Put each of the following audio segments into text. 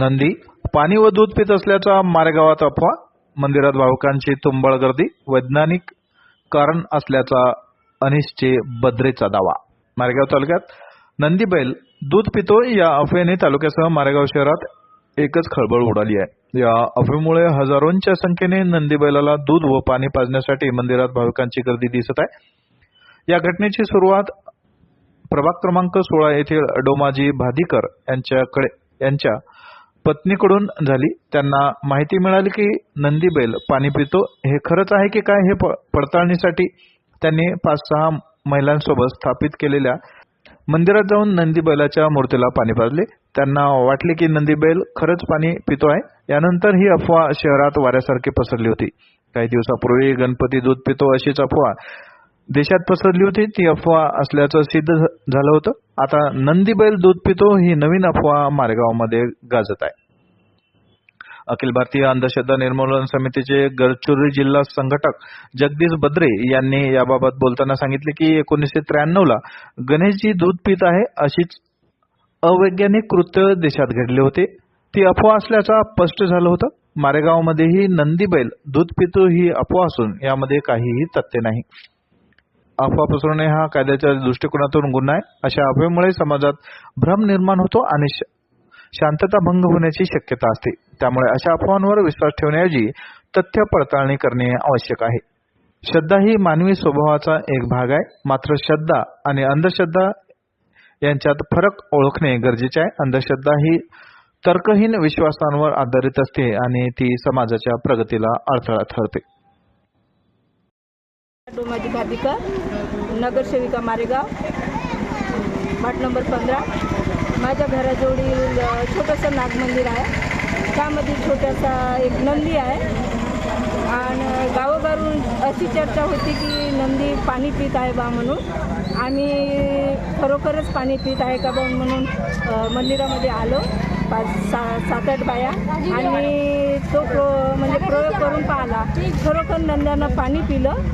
नंदी पाणी व दूध पित असल्याचा मारेगावात अफवा मंदिरात भाविकांची तुंबळ गर्दी वैज्ञानिक कारण असल्याचा अनिशचे बद्रेचा दावा. मारेगाव तालुक्यात नंदी बैल दूध पितो या अफवेने तालुक्यासह मारेगाव शहरात एकच खळबळ उडाली आहे. या अफवेमुळे हजारोंच्या संख्येने नंदी बैलाला दूध व पाणी पाजण्यासाठी मंदिरात भाविकांची गर्दी दिसत आहे. या घटनेची सुरुवात प्रभाग क्रमांक सोळा येथील डोमाजी भादीकर यांच्याकडे यांच्या पत्नीकडून झाली. त्यांना माहिती मिळाली की नंदी बैल पाणी पितो. हे खरंच आहे की काय? हे प- पडताळणीसाठी त्यांनी पाच सहा महिलांसोबत स्थापित केलेल्या मंदिरात जाऊन नंदी बैलाच्या मूर्तीला पाणी पाजले. त्यांना वाटले की नंदी बैल खरंच पाणी पितो आहे. यानंतर ही अफवा शहरात वाऱ्यासारखी पसरली होती. काही दिवसापूर्वी गणपती दूध पितो अशीच अफवा देशात पसरली होती ती अफवा असल्याचं सिद्ध झ- झालं होतं. आता नंदी बैल दूध पितो ही नवीन अफवा मारेगावमध्ये गाजत आहे. अखिल भारतीय अंधश्रद्धा निर्मूलन समितीचे गडचिरोली जिल्हा संघटक जगदीश बद्रे यांनी याबाबत बोलताना सांगितले की एकोणीसशे त्र्याण्णवला गणेशजी दूध पित आहे अशीच अवैज्ञानिक कृत्य देशात घडले होते. ती अफवा असल्याचा स्पष्ट झालं होतं. मारेगावमध्येही नंदी बैल दूध पितो ही अफवा असून यामध्ये काहीही तथ्य नाही. अफवा पसरवणे हा कायद्याच्या दृष्टिकोनातून गुन्हा आहे. अशा अफवेमुळे समाजात भ्रम निर्माण होतो आणि श- शांतता भंग होण्याची शक्यता असते. त्यामुळे अशा अफवांवर विश्वास ठेवण्याऐवजी तथ्य पडताळणी करणे आवश्यक आहे. श्रद्धा ही मानवी स्वभावाचा एक भाग आहे. मात्र श्रद्धा आणि अंधश्रद्धा यांच्यात फरक ओळखणे गरजेचे आहे. अंधश्रद्धा ही तर्कहीन विश्वासांवर आधारित असते आणि ती समाजाच्या प्रगतीला अडथळा ठरते. डोमाजी भादीकर नगरसेविका मारेगाव वाट नंबर पंधरा. माझ्या घराजवळील छोटंसं नागमंदिर आहे. त्यामध्ये छोटासा एक नंदी आहे. आणि गावोगावून अशी चर्चा होती की नंदी पाणी पित आहे बा म्हणून. आम्ही खरोखरच पाणी पित आहे का बा म्हणून मंदिरामध्ये आलो. पाच सा सात आठ बाया. आणि तो प्रो म्हणजे प्रयोग करून पाहिला. खरोखर नंद्यानं पाणी पिलं.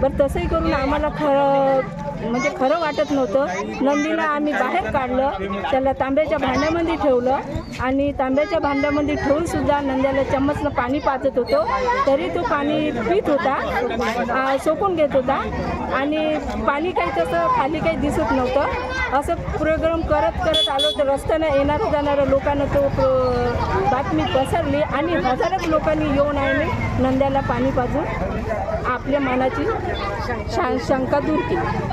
बरं तसंही करून आम्हाला खरं म्हणजे खरं वाटत नव्हतं. नंदीला आम्ही बाहेर काढलं त्याला तांब्याच्या भांड्यामध्ये ठेवलं आणि तांब्याच्या भांड्यामध्ये ठेवूनसुद्धा नंद्याला चम्मचनं पाणी पाजत होतो. तरी तो पाणी पित होता सोपून घेत होता. आणि पाणी काही तसं खाली काही दिसत नव्हतं. असं प्रोग्राम करत करत आलो तर रस्त्यानं येणाऱ्या जाणाऱ्या लोकांना तो बातमी पसरली आणि हजारोच लोकांनी येऊन आणि नंद्याला पाणी पाजून आपल्या मनाची शा- शंका दूर केली.